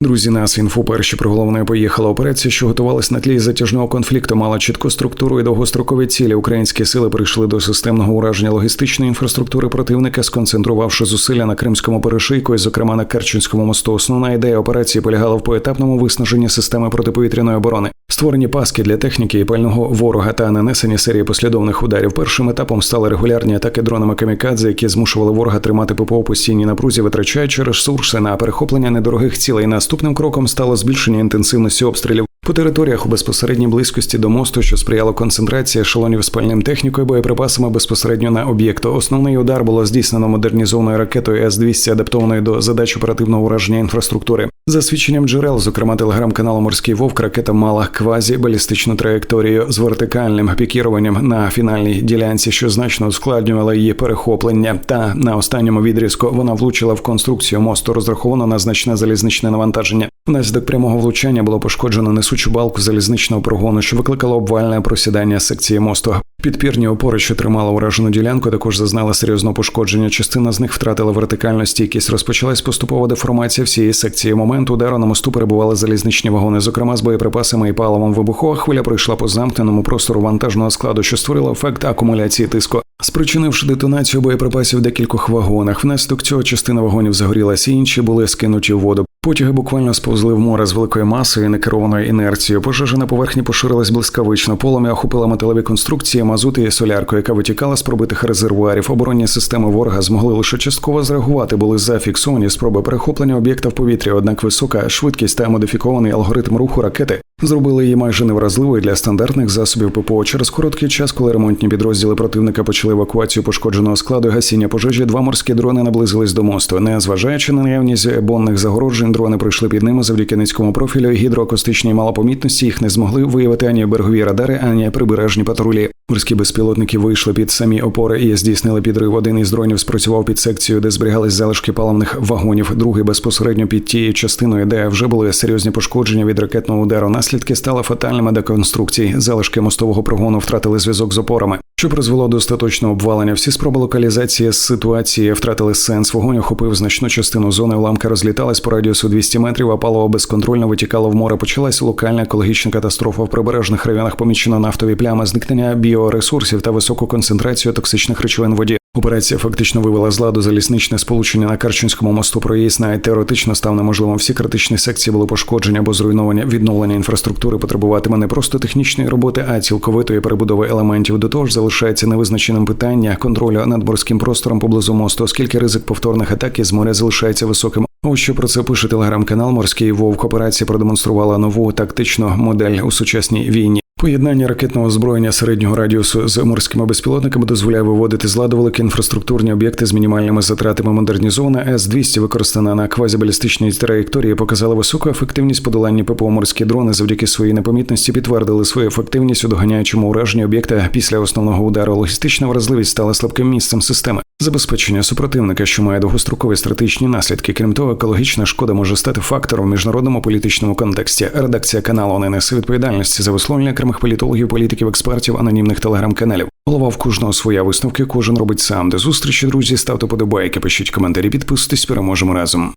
Друзі, нас інфо перші про головне поїхала операція, що готувалась на тлі затяжного конфлікту, мала чітку структуру і довгострокові цілі. Українські сили прийшли до системного ураження логістичної інфраструктури противника, сконцентрувавши зусилля на кримському перешийку, і, зокрема на Керченському мосту. Основна ідея операції полягала в поетапному виснаженні системи протиповітряної оборони, створені паски для техніки і пального ворога та нанесені серії послідовних ударів. Першим етапом стали регулярні атаки дронами камікадзе, які змушували ворога тримати ППО постійній напрузі, витрачаючи ресурси на перехоплення недорогих цілей. Наступним кроком стало збільшення інтенсивності обстрілів по територіях у безпосередній близькості до мосту, що сприяло концентрації ешелонів з пальним технікою, боєприпасами безпосередньо на об'єкту. Основний удар було здійснено модернізованою ракетою С-200, адаптованою до задач оперативного ураження інфраструктури. За свідченням джерел, зокрема телеграм-каналу Морський Вовк, ракета мала квазі-балістичну траєкторію з вертикальним пікіруванням на фінальній ділянці, що значно ускладнювала її перехоплення. Та на останньому відрізку вона влучила в конструкцію мосту, розраховано на значне залізничне навантаження. Внаслідок прямого влучання було пошкоджено несучу балку залізничного прогону, що викликало обвальне просідання секції мосту. Підпірні опори, що тримали уражену ділянку, також зазнали серйозного пошкодження. Частина з них втратила вертикальну стійкість. Розпочалась поступова деформація всієї секції. Момент удару на мосту перебували залізничні вагони, зокрема з боєприпасами і паливом. Вибухова хвиля пройшла по замкненому простору вантажного складу, що створило ефект акумуляції тиску. Спричинивши детонацію боєприпасів декількох вагонах, внаслідок цього частина вагонів загорілася, інші були скинуті в воду. Потяги буквально сповзли в море з великою масою некерованою інерцією. Пожежа на поверхні поширилась блискавично. Полум'я охопила металеві конструкції, мазут і солярку, яка витікала з пробитих резервуарів. Оборонні системи ворога змогли лише частково зреагувати. Були зафіксовані спроби перехоплення об'єкта в повітрі. Однак висока швидкість та модифікований алгоритм руху ракети зробили її майже невразливою для стандартних засобів ППО. Через короткий час, коли ремонтні підрозділи противника почали евакуацію пошкодженого складу гасіння пожежі, два морські дрони наблизились до мосту. Не зважаючи на наявність бонних загороджень, дрони прийшли під ними завдяки низькому профілю гідроакустичній малопомітності. Їх не змогли виявити ані берегові радари, ані прибережні патрулі. Морські безпілотники вийшли під самі опори і здійснили підрив. Один із дронів спрацював під секцією, де зберігались залишки паливних вагонів. Другий безпосередньо під тією частиною, де вже були серйозні пошкодження від ракетного удару. Наслідки стали фатальними деконструкції. Залишки мостового прогону втратили зв'язок з опорами, що призвело до остаточного обвалення. Всі спроби локалізації ситуації втратили сенс. Вогонь охопив значну частину зони. Уламки розлітались по радіусу 200 метрів, а паливо безконтрольно витікало в море. Почалась локальна екологічна катастрофа в прибережних районах. Помічено нафтові плями, зникнення біоресурсів та високу концентрацію токсичних речовин в воді. Операція фактично вивела з ладу залізничне сполучення на Карчинському мосту. Проїзд навіть теоретично став неможливим. Всі критичні секції були пошкоджені або зруйновані. Відновлення інфраструктури потребуватиме не просто технічної роботи, а цілковитої перебудови елементів. До того ж, залишається невизначеним питання контролю над морським простором поблизу мосту, оскільки ризик повторних атак із моря залишається високим. Ось що про це пише телеграм-канал Морський Вовк. Операція продемонструвала нову тактичну модель у сучасній війні. Поєднання ракетного озброєння середнього радіусу з морськими безпілотниками дозволяє виводити з ладу великі інфраструктурні об'єкти з мінімальними затратами. Модернізована С-200, використана на квазібалістичній траєкторії, показала високу ефективність подолання ППО морські дрони завдяки своїй непомітності підтвердили свою ефективність у доганяючому ураженні об'єкта після основного удару. Логістична вразливість стала слабким місцем системи. Забезпечення супротивника, що має довгострокові стратегічні наслідки. Крім того, екологічна шкода може стати фактором в міжнародному політичному контексті. Редакція каналу не несе відповідальності за висловлення окремих політологів, політиків, експертів, анонімних телеграм-каналів. Голова в кожного своя висновки, кожен робить сам. До зустрічі, друзі, ставте подобайки, пишіть коментарі, підписуйтесь, переможемо разом.